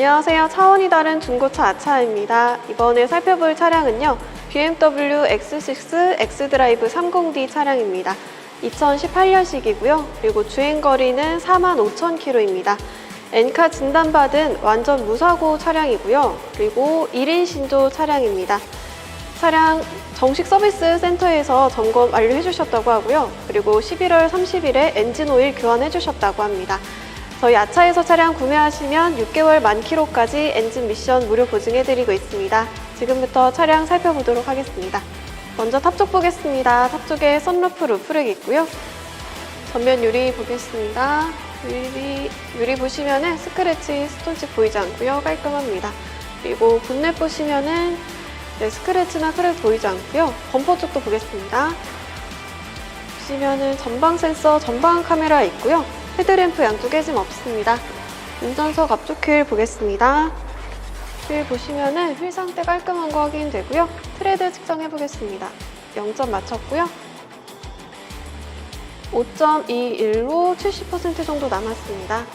안녕하세요. 차원이 다른 중고차 아차입니다. 이번에 살펴볼 차량은요. BMW X6 X드라이브 30D 차량입니다. 2018년식이고요. 그리고 주행거리는 45,000km입니다. 엔카 진단받은 완전 무사고 차량이고요. 그리고 1인 신조 차량입니다. 차량 정식 서비스 센터에서 점검 완료해 주셨다고 하고요. 그리고 11월 30일에 엔진 오일 교환해 주셨다고 합니다. 저희 아차에서 차량 구매하시면 6개월 만 킬로까지 엔진 미션 무료 보증해 드리고 있습니다. 지금부터 차량 살펴보도록 하겠습니다. 먼저 탑쪽 보겠습니다. 탑 쪽에 선루프 루프렉 있고요. 전면 유리 보겠습니다. 유리, 유리 보시면은 스크래치 스톤칩 보이지 않고요. 깔끔합니다. 그리고 본넷 보시면은 네, 스크래치나 크랙 보이지 않고요. 범퍼 쪽도 보겠습니다. 보시면은 전방 센서, 전방 카메라 있고요. 헤드램프 양쪽에 좀 없습니다. 운전석 앞쪽 휠 보겠습니다. 휠 보시면은 휠 상태 깔끔한 거 확인되고요. 트레드 측정해 보겠습니다. 0점 맞췄고요. 5.21로 70% 정도 남았습니다.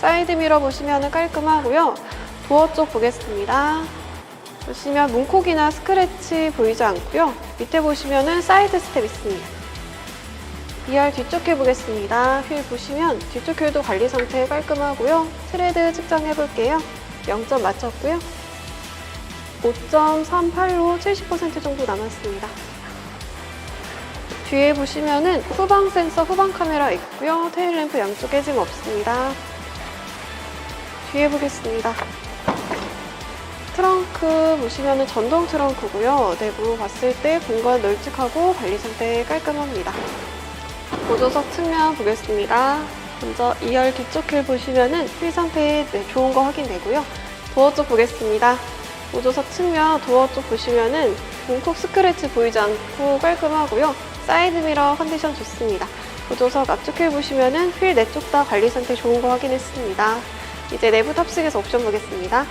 사이드 미러 보시면 깔끔하고요. 도어 쪽 보겠습니다. 보시면 문콕이나 스크래치 보이지 않고요. 밑에 보시면은 사이드 스텝 있습니다. 2열 뒤쪽 휠 보겠습니다. 휠 보시면 뒤쪽 휠도 관리 상태 깔끔하고요. 트레드 측정해 볼게요. 0점 맞췄고요. 5.38로 70% 정도 남았습니다. 뒤에 보시면은 후방 센서, 후방 카메라 있고요. 테일 램프 양쪽에 지금 없습니다. 뒤에 보겠습니다. 트렁크 보시면은 전동 트렁크고요. 내부 봤을 때 공간 널찍하고 관리 상태 깔끔합니다. 보조석 측면 보겠습니다. 먼저 2열 뒤쪽 휠 보시면은 휠 상태 네, 좋은 거 확인되고요. 도어 쪽 보겠습니다. 보조석 측면 도어 쪽 보시면은 문콕 스크래치 보이지 않고 깔끔하고요. 사이드 미러 컨디션 좋습니다. 보조석 앞쪽 휠 보시면은 휠 네 쪽 다 관리 상태 좋은 거 확인했습니다. 이제 내부 탑승에서 옵션 보겠습니다.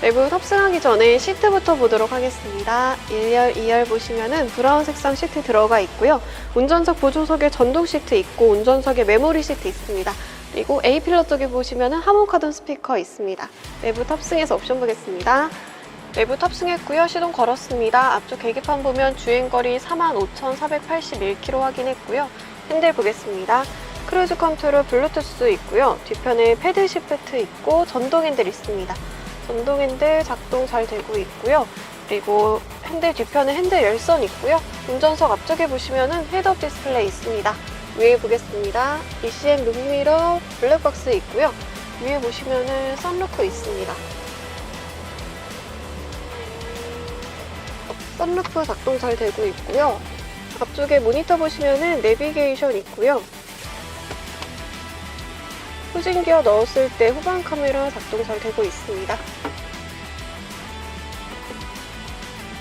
내부 탑승하기 전에 시트부터 보도록 하겠습니다. 1열, 2열 보시면은 브라운 색상 시트 들어가 있고요. 운전석 보조석에 전동 시트 있고 운전석에 메모리 시트 있습니다. 그리고 A 필러 쪽에 보시면은 하모카돈 스피커 있습니다. 내부 탑승해서 옵션 보겠습니다. 내부 탑승했고요. 시동 걸었습니다. 앞쪽 계기판 보면 주행거리 45,481km 확인했고요. 핸들 보겠습니다. 크루즈 컨트롤 블루투스 있고요. 뒤편에 패드 시프트 있고 전동 핸들 있습니다. 전동 핸들 작동 잘 되고 있고요. 그리고 핸들 뒤편에 핸들 열선 있고요. 운전석 앞쪽에 보시면은 헤드업 디스플레이 있습니다. 위에 보겠습니다. ECM 룸미러 블랙박스 있고요. 위에 보시면은 선루프 있습니다. 선루프 작동 잘 되고 있고요. 앞쪽에 모니터 보시면은 내비게이션 있고요. 후진 기어 넣었을 때 후방 카메라 작동 잘 되고 있습니다.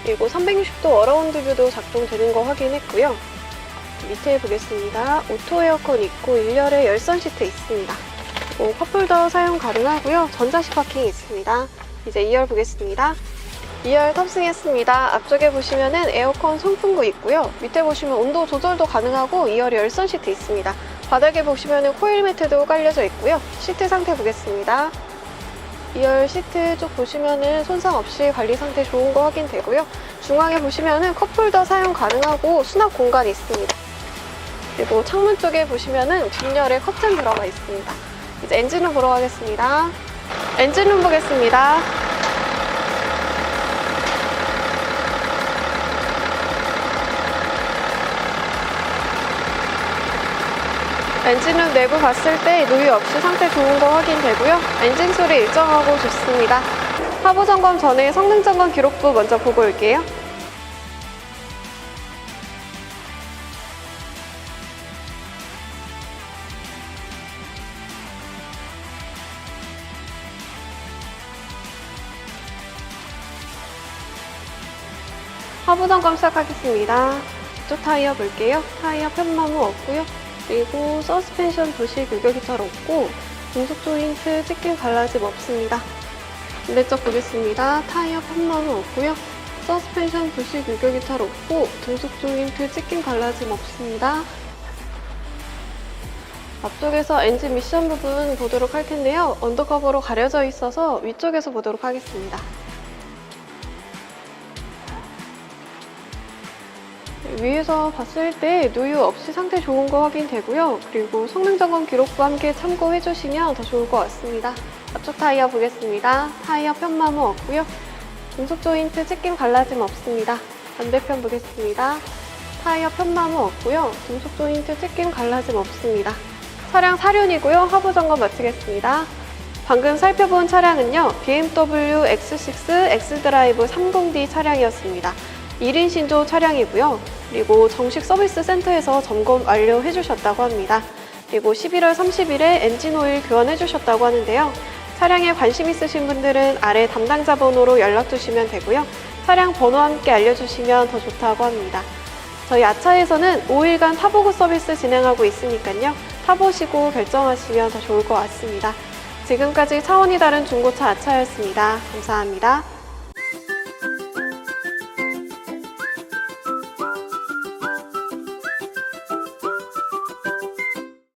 그리고 360도 어라운드 뷰도 작동되는 거 확인했고요. 밑에 보겠습니다. 오토 에어컨 있고 1열에 열선 시트 있습니다. 뭐 컵홀더 사용 가능하고요. 전자식 파킹 있습니다. 이제 2열 보겠습니다. 2열 탑승했습니다. 앞쪽에 보시면은 에어컨 송풍구 있고요. 밑에 보시면 온도 조절도 가능하고 2열에 열선 시트 있습니다. 바닥에 보시면은 코일 매트도 깔려져 있고요. 시트 상태 보겠습니다. 2열 시트 쪽 보시면은 손상 없이 관리 상태 좋은 거 확인되고요. 중앙에 보시면은 컵홀더 사용 가능하고 수납 공간이 있습니다. 그리고 창문 쪽에 보시면은 뒷열에 커튼 들어가 있습니다. 이제 엔진룸 보러 가겠습니다. 엔진룸 보겠습니다. 엔진룸 내부 봤을 때 노유 없이 상태 좋은 거 확인되고요. 엔진 소리 일정하고 좋습니다. 하부 점검 전에 성능 점검 기록부 먼저 보고 올게요. 하부 점검 시작하겠습니다. 이쪽 타이어 볼게요. 타이어 편마모 없고요. 그리고 서스펜션 부실 규격이 잘 없고 중속 조인트 찍힌 갈라짐 없습니다. 반대쪽 보겠습니다. 타이어 편마모 없고요. 서스펜션 부실 규격이 잘 없고 등속 조인트 찍힌 갈라짐 없습니다. 앞쪽에서 엔진 미션 부분 보도록 할 텐데요. 언더커버로 가려져 있어서 위쪽에서 보도록 하겠습니다. 위에서 봤을 때 누유 없이 상태 좋은 거 확인되고요. 그리고 성능 점검 기록부 함께 참고해 주시면 더 좋을 것 같습니다. 앞쪽 타이어 보겠습니다. 타이어 편마모 없고요. 중속 조인트 찢김 갈라짐 없습니다. 반대편 보겠습니다. 타이어 편마모 없고요. 중속 조인트 찢김 갈라짐 없습니다. 차량 사륜이고요. 하부 점검 마치겠습니다. 방금 살펴본 차량은요. BMW X6 X드라이브 30D 차량이었습니다. 1인 신조 차량이고요. 그리고 정식 서비스 센터에서 점검 완료해 주셨다고 합니다. 그리고 11월 30일에 엔진 오일 교환해 주셨다고 하는데요. 차량에 관심 있으신 분들은 아래 담당자 번호로 연락 주시면 되고요. 차량 번호 함께 알려주시면 더 좋다고 합니다. 저희 아차에서는 5일간 타보고 서비스 진행하고 있으니까요. 타보시고 결정하시면 더 좋을 것 같습니다. 지금까지 차원이 다른 중고차 아차였습니다. 감사합니다.